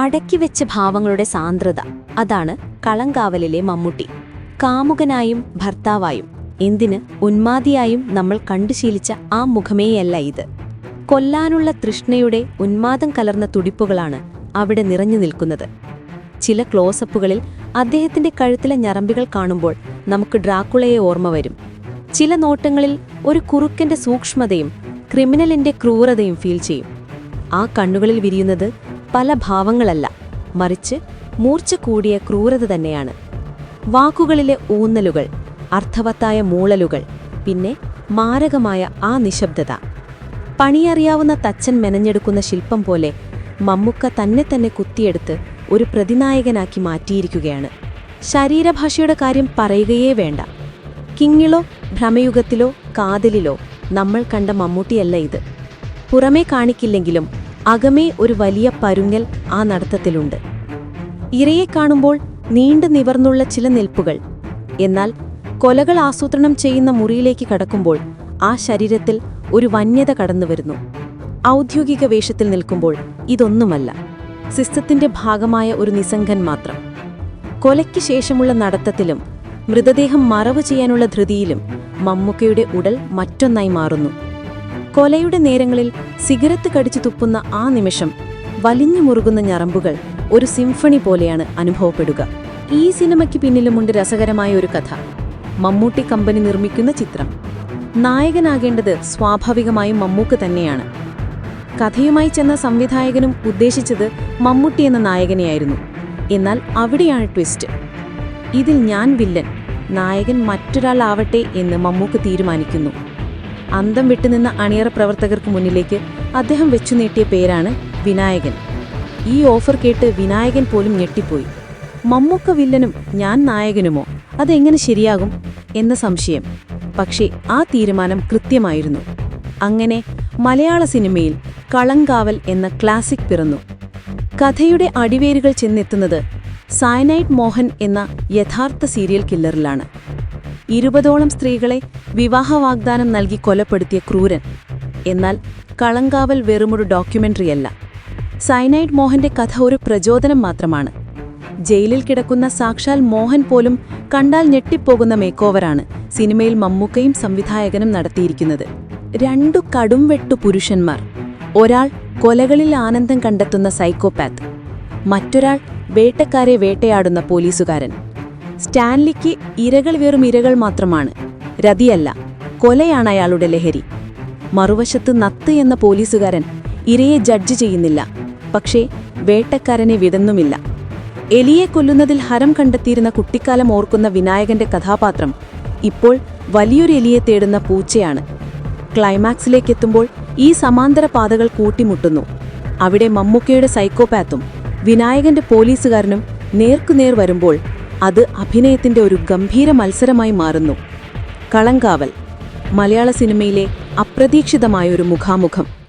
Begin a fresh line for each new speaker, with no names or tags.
അടക്കിവെച്ച ഭാവങ്ങളുടെ സാന്ദ്രത. അതാണ് കളങ്കാവലിലെ മമ്മൂട്ടി. കാമുകനായും ഭർത്താവായും. എന്തിന് ഉന്മാദിയായും നമ്മൾ കണ്ടുശീലിച്ച ആ മുഖമേയല്ല ഇത്. കൊല്ലാനുള്ള തൃഷ്ണയുടെ ഉന്മാദം കലർന്ന തുടിപ്പുകളാണ് അവിടെ നിറഞ്ഞു നിൽക്കുന്നത്. ചില ക്ലോസപ്പുകളിൽ അദ്ദേഹത്തിന്റെ കഴുത്തിലെ ഞരമ്പികൾ കാണുമ്പോൾ നമുക്ക് ഡ്രാക്കുളയെ ഓർമ്മ വരും. ചില നോട്ടങ്ങളിൽ ഒരു കുറുക്കന്റെ സൂക്ഷ്മതയും ക്രിമിനലിന്റെ ക്രൂരതയും ഫീൽ ചെയ്യും. ആ കണ്ണുകളിൽ വിരിയുന്നത് പല ഭാവങ്ങളല്ല. മറിച്ച് മൂർച്ച കൂടിയ ക്രൂരത തന്നെയാണ്. വാക്കുകളിലെ ഊന്നലുകൾ അർത്ഥവത്തായ മൂളലുകൾ പിന്നെ മാരകമായ ആ നിശബ്ദത. പണിയറിയാവുന്ന തച്ചൻ മെനഞ്ഞെടുക്കുന്ന ശില്പം പോലെ മമ്മുക്ക തന്നെ തന്നെ കുത്തിയെടുത്ത് ഒരു പ്രതിനായകനാക്കി മാറ്റിയിരിക്കുകയാണ്. ശരീരഭാഷയുടെ കാര്യം പറയുകയേ വേണ്ട. കിങ്ങിളോ ഭ്രമയുഗത്തിലോ കാതലിലോ നമ്മൾ കണ്ട മമ്മൂട്ടിയല്ല ഇത്. പുറമേ കാണിക്കില്ലെങ്കിലും അകമേ ഒരു വലിയ പരുങ്ങൽ ആ നടത്തത്തിലുണ്ട്. ഇരയെ കാണുമ്പോൾ നീണ്ടു നിവർന്നുള്ള ചില നിൽപ്പുകൾ. എന്നാൽ കൊലകൾ ആസൂത്രണം ചെയ്യുന്ന മുറിയിലേക്ക് കടക്കുമ്പോൾ ആ ശരീരത്തിൽ ഒരു വന്യത കടന്നുവരുന്നു ഔദ്യോഗിക വേഷത്തിൽ നിൽക്കുമ്പോൾ ഇതൊന്നുമല്ല. സിസ്റ്റത്തിന്റെ ഭാഗമായ ഒരു നിസംഗൻ മാത്രം. കൊലയ്ക്ക് ശേഷമുള്ള നടത്തത്തിലും മൃതദേഹം മറവ് ചെയ്യാനുള്ള ധൃതിയിലും മമ്മൂക്കയുടെ ഉടൽ മറ്റൊന്നായി മാറുന്നു. കൊലയുടെ നേരങ്ങളിൽ സിഗരറ്റ് കടിച്ചു തുപ്പുന്ന ആ നിമിഷം വലിഞ്ഞു മുറുകുന്ന ഞറമ്പുകൾ ഒരു സിംഫണി പോലെയാണ് അനുഭവപ്പെടുക. ഈ സിനിമയ്ക്ക് പിന്നിലുമുണ്ട് രസകരമായ ഒരു കഥ. മമ്മൂട്ടി കമ്പനി നിർമ്മിക്കുന്ന ചിത്രം. നായകനാകേണ്ടത് സ്വാഭാവികമായും മമ്മൂക്ക് തന്നെയാണ്. കഥയുമായി ചെന്ന സംവിധായകനും ഉദ്ദേശിച്ചത് മമ്മൂട്ടി എന്ന നായകനെയായിരുന്നു. എന്നാൽ അവിടെയാണ് ട്വിസ്റ്റ്. ഇതിൽ ഞാൻ വില്ലൻ നായകൻ മറ്റൊരാളാവട്ടെ എന്ന് മമ്മൂക്ക് തീരുമാനിക്കുന്നു. അന്തം വിട്ടുനിന്ന അണിയറ പ്രവർത്തകർക്ക് മുന്നിലേക്ക് അദ്ദേഹം വെച്ചു നീട്ടിയ പേരാണ് വിനായകൻ. ഈ ഓഫർ കേട്ട് വിനായകൻ പോലും ഞെട്ടിപ്പോയി. മമ്മൂക്ക വില്ലനും ഞാൻ നായകനുമോ? അതെങ്ങനെ ശരിയാകും എന്ന സംശയം. പക്ഷേ ആ തീരുമാനം കൃത്യമായിരുന്നു. അങ്ങനെ മലയാള സിനിമയിൽ കളങ്കാവൽ എന്ന ക്ലാസിക് പിറന്നു. കഥയുടെ അടിവേരുകൾ ചെന്നെത്തുന്നത് സയനൈറ്റ് മോഹൻ എന്ന യഥാർത്ഥ സീരിയൽ കില്ലറിലാണ്. ഇരുപതോളം സ്ത്രീകളെ വിവാഹ വാഗ്ദാനം നൽകി കൊലപ്പെടുത്തിയ ക്രൂരൻ. എന്നാൽ കളങ്കാവൽ വെറുമൊരു ഡോക്യുമെന്ററിയല്ല. സൈനൈഡ് മോഹന്റെ കഥ ഒരു പ്രചോദനം മാത്രമാണ്. ജയിലിൽ കിടക്കുന്ന സാക്ഷാൽ മോഹൻ പോലും കണ്ടാൽ ഞെട്ടിപ്പോകുന്ന മേക്കോവറാണ് സിനിമയിൽ മമ്മൂക്കയും സംവിധായകനും നടത്തിയിരിക്കുന്നത്. രണ്ടു കടുംവെട്ടു പുരുഷന്മാർ. ഒരാൾ കൊലകളിൽ ആനന്ദം കണ്ടെത്തുന്ന സൈക്കോപാത്ത്. മറ്റൊരാൾ വേട്ടക്കാരെ വേട്ടയാടുന്ന പോലീസുകാരൻ. സ്റ്റാൻലിക്ക് ഇരകൾ വെറും ഇരകൾ മാത്രമാണ്. രതിയല്ല കൊലയാണ് അയാളുടെ ലഹരി. മറുവശത്ത് നത്ത് എന്ന പോലീസുകാരൻ ഇരയെ ജഡ്ജ് ചെയ്യുന്നില്ല. പക്ഷേ വേട്ടക്കാരനെ വിതന്നുമില്ല. എലിയെ കൊല്ലുന്നതിൽ ഹരം കണ്ടെത്തിയിരുന്ന കുട്ടിക്കാലം ഓർക്കുന്ന വിനായകന്റെ കഥാപാത്രം ഇപ്പോൾ വലിയൊരു എലിയെ തേടുന്ന പൂച്ചയാണ്. ക്ലൈമാക്സിലേക്കെത്തുമ്പോൾ ഈ സമാന്തര പാതകൾ കൂട്ടിമുട്ടുന്നു. അവിടെ മമ്മൂക്കയുടെ സൈക്കോപാത്തും വിനായകന്റെ പോലീസുകാരനും നേർക്കുനേർ വരുമ്പോൾ അത് അഭിനയത്തിന്റെ ഒരു ഗംഭീര മത്സരമായി മാറുന്നു. കളങ്കാവൽ മലയാള സിനിമയിലെ അപ്രതീക്ഷിതമായൊരു മുഖാമുഖം.